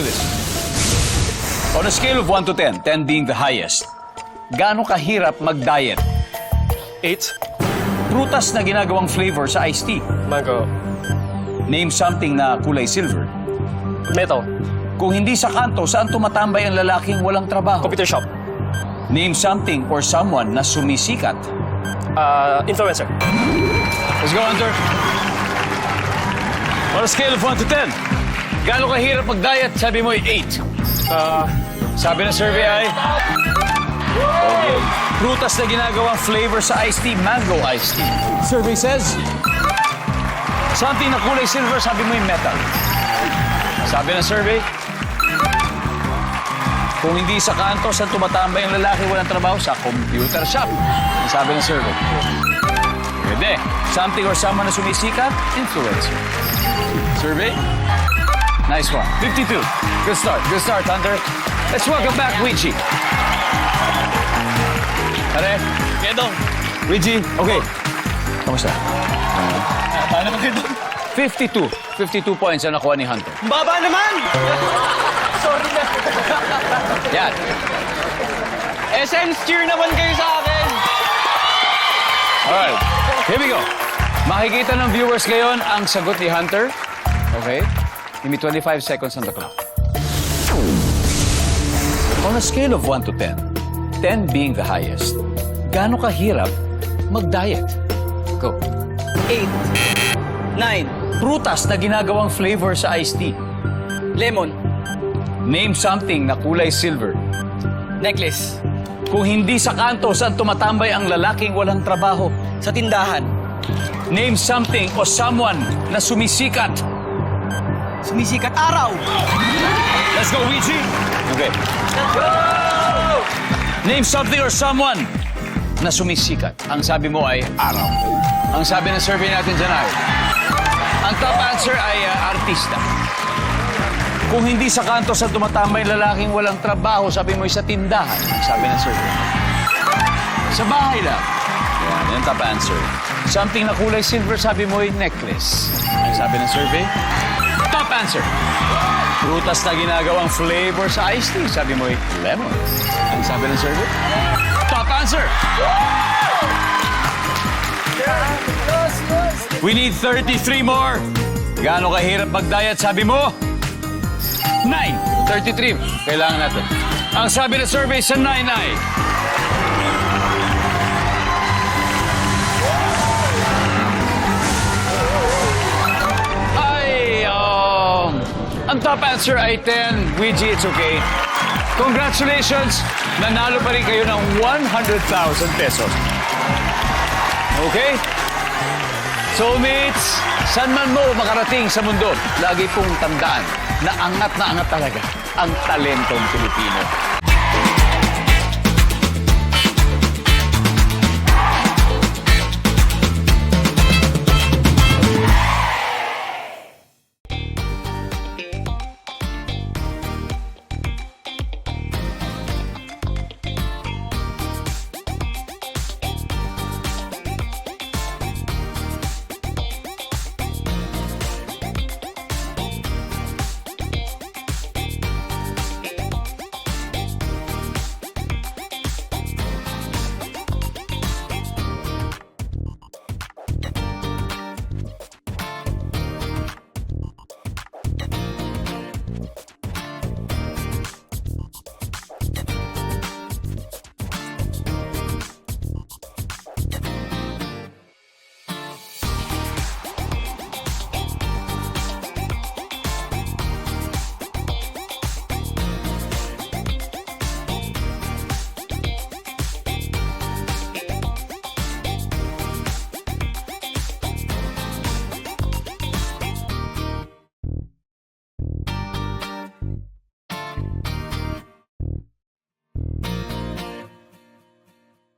do this. On a scale of 1 to 10, 10 being the highest, gaano kahirap mag-diet? 8. Prutas na ginagawang flavor sa iced tea. Mango. Name something na kulay silver. Metal. Kung hindi sa kanto, saan tumatambay ang lalaking walang trabaho? Computer shop. Name something or someone na sumisikat. Uh, influencer. Let's go, Hunter. On a scale of 1 to 10, gaano kahirap mag-diet? Sabi mo ay 8. Uh, Sabi ng survey ay... Prutas na ginagawang flavor sa iced tea, mango iced tea. Survey says... Something na kulay silver, sabi mo yung metal. Sabi ng survey... Kung hindi sa kanto, saan tumatambay ang lalaki walang trabaho? Sa computer shop. Sabi ng survey. Pwede. Something or someone na sumisikat? Influencer. Survey? Nice one. 52. Good start. Good start, Hunter. Let's welcome back Ouija. Pare, Kedong. Ouija. Okay. Kamusta? Paano ba kedong? 52. 52 points ang nakuha ni Hunter. Baba naman! Sorry na. Yan. Essence cheer naman kayo sa akin. Alright. Here we go. Makikita ng viewers ngayon ang sagot ni Hunter. Okay? Give me 25 seconds on the clock. On a scale of 1 to 10, 10 being the highest, gaano kahirap mag-diet? Go. 8. 9. Prutas na ginagawang flavor sa iced tea. Lemon. Name something na kulay silver. Necklace. Kung hindi sa kanto, saan tumatambay ang lalaking walang trabaho? Sa tindahan. Name something o someone na sumisikat. Sumisikat araw. Let's go, Ouija. Okay. Name something or someone na sumisikat. Ang sabi mo ay araw. Ang sabi ng survey natin dyan ay, ang top answer ay uh, artista. Kung hindi sa kanto sa tumatambay lalaking walang trabaho, sabi mo ay sa tindahan. Ang sabi ng survey. Sa bahay lang. Yan, yan ang top answer. Something na kulay silver, sabi mo ay necklace. Ang sabi ng survey. Top answer. Prutas na ginagawang flavor sa iced tea. Sabi mo, lemon. Ang sabi ng survey? Top answer! We need 33 more. Gaano kahirap mag-diet? Sabi mo? 9. 33. Kailangan natin. Ang sabi ng survey sa 9 ay... Ay, top answer ay 10. Ouija, it's okay. Congratulations! Nanalo pa rin kayo ng 100,000 pesos. Okay? Soulmates, saan man mo makarating sa mundo, lagi pong tandaan na angat na angat talaga ang talentong Pilipino.